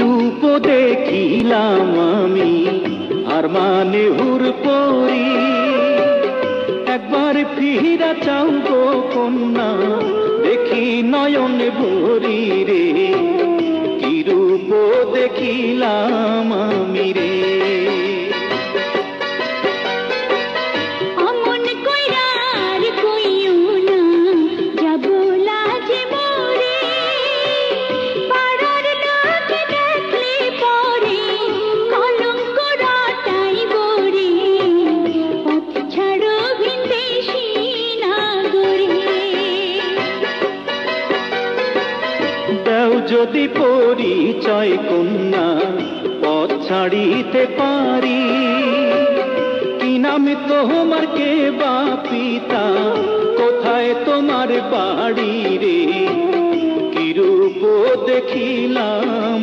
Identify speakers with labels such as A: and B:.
A: রূপ দেখিলাম আমি আর মানে হুর পরি। একবার ফিরা চাও গো কন্যা, দেখি নয়ন ভরি রে। কি রূপ দেখিলাম দেও যদি পরিচয় কন্যা, পথ ছাড়িতে পারি। কি নামে তোমার, কে বা পিতা, কোথায় তোমার বাড়ি রে? কিরূপ দেখিলাম